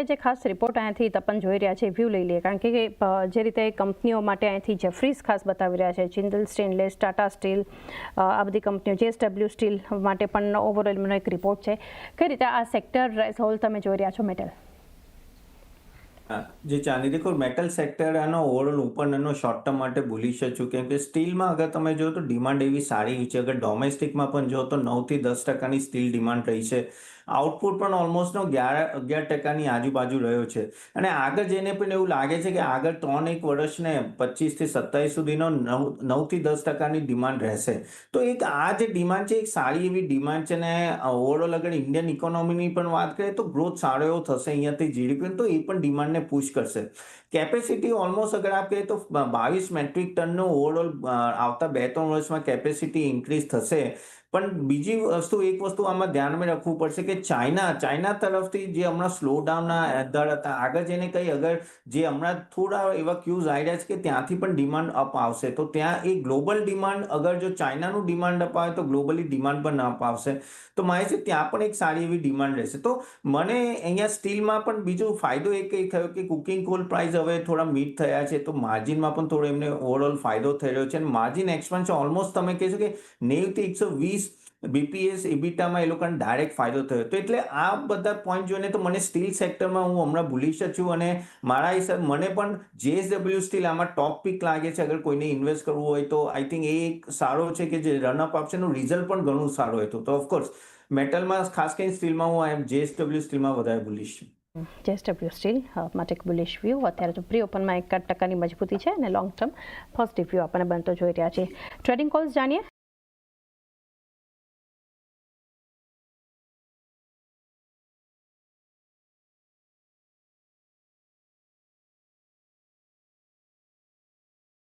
માટે જે ખાસ રિપોર્ટ અહીંયાથી તપન જોઈ રહ્યા છે વ્યૂ લઈ લઈએ. કારણ કે જે રીતે કંપનીઓ માટે અહીંથી જેફરીઝ ખાસ બતાવી રહ્યા છે જિંદલ સ્ટેનલેસ ટાટા સ્ટીલ આ બધી કંપનીઓ જેએસડબલ્યુ સ્ટીલ માટે પણ ઓવરઓલ મને એક રિપોર્ટ છે. કઈ રીતે આ સેક્ટર એઝ હોલ તમે જોઈ રહ્યા છો મેટલ જે ચાંદી દેખો મેટલ સેક્ટર આનો ઓવરઓલ ઉપરનો શોર્ટ ટર્મ માટે ભૂલી શકું કેમ કે સ્ટીલમાં અગર તમે જો તો ડિમાન્ડ એવી સારી છે. અગર ડોમેસ્ટિકમાં પણ જો તો નવથી દસ ટકાની સ્ટીલ ડિમાન્ડ રહી છે. આઉટપુટ પણ ઓલમોસ્ટનો અગિયાર અગિયાર ટકાની આજુબાજુ રહ્યો છે. અને આગળ જઈને પણ એવું લાગે છે કે આગળ ત્રણ એક વર્ષને પચીસથી સત્તાવીસ સુધીનો નવ નવથી દસ ટકાની ડિમાન્ડ રહેશે. તો એક આ જે ડિમાન્ડ છે, એક સારી એવી ડિમાન્ડ છે ને ઓવરઓલ અગર ઇન્ડિયન ઇકોનોમીની પણ વાત કરીએ તો ગ્રોથ સારો એવો થશે અહીંયાથી જીડીપી તો એ પણ ડિમાન્ડને પુશ કરશે. કેપેસિટી ઓલમોસ્ટ અગર આપ કહીએ તો બાવીસ મેટ્રિક ટનનો ઓવરઓલ આવતા બે ત્રણ વર્ષમાં કેપેસિટી ઇન્ક્રીઝ થશે. પણ બીજી વસ્તુ, એક વસ્તુ આમાં ધ્યાનમાં રાખવું પડશે કે ચાઇના ચાઇના તરફથી જે હમણાં સ્લો ડાઉનના દર હતા, આગળ જઈને કંઈ અગર જે હમણાં થોડા એવા ક્યુઝ આવી રહ્યા છે કે ત્યાંથી પણ ડિમાન્ડ અપ આવશે, તો ત્યાં એ ગ્લોબલ ડિમાન્ડ અગર જો ચાઇનાનું ડિમાન્ડ અપ આવે તો ગ્લોબલી ડિમાન્ડ પણ અપ આવશે. તો મારે છે ત્યાં પણ એક સારી એવી ડિમાન્ડ રહેશે. તો મને અહીંયા સ્ટીલમાં પણ બીજો ફાયદો એક એ થયો કે કુકિંગ કોલ પ્રાઇસ હવે થોડા મીટ થયા છે, તો માર્જિનમાં પણ થોડો એમને ઓવરઓલ ફાયદો થઈ રહ્યો છે. અને માર્જિન એક્સપેન્સ ઓલમોસ્ટ તમે કહેશો કે નેવથી એકસો વીસ બીપીએસ એબીટામાં એ લોકોને ડાયરેક્ટ ફાયદો થયો. તો એટલે આ બધા પોઈન્ટ જોઈને તો મને સ્ટીલ સેક્ટરમાં હું હમણાં ભૂલી છું અને મારા હિસાબ, મને પણ જેએસડબલ્યુ સ્ટીલ આમાં ટોપ પીક લાગે છે. અગર કોઈને ઇન્વેસ્ટ કરવું હોય તો આઈ થિંક એ એક સારો છે કે જે રનઅપ આપશે એનું રિઝલ્ટ પણ ઘણું સારું હતું. તો ઓફકોર્સ મેટલમાં ખાસ કરીને સ્ટીલમાં હું આઈ જેએસડબલ્યુ સ્ટીલમાં વધારે ભૂલીશ છું. જેએસડબલ્યુ સ્ટીલ માટે એક બુલિશ વ્યૂ અત્યારે તો પ્રી ઓપનમાં એક ટકાની મજબૂતી છે અને લોંગ ટર્મ પોઝિટિવ વ્યૂ આપણને બનતો જોઈ રહ્યા છે. ટ્રેડિંગ કોલ્સ જાણીએ?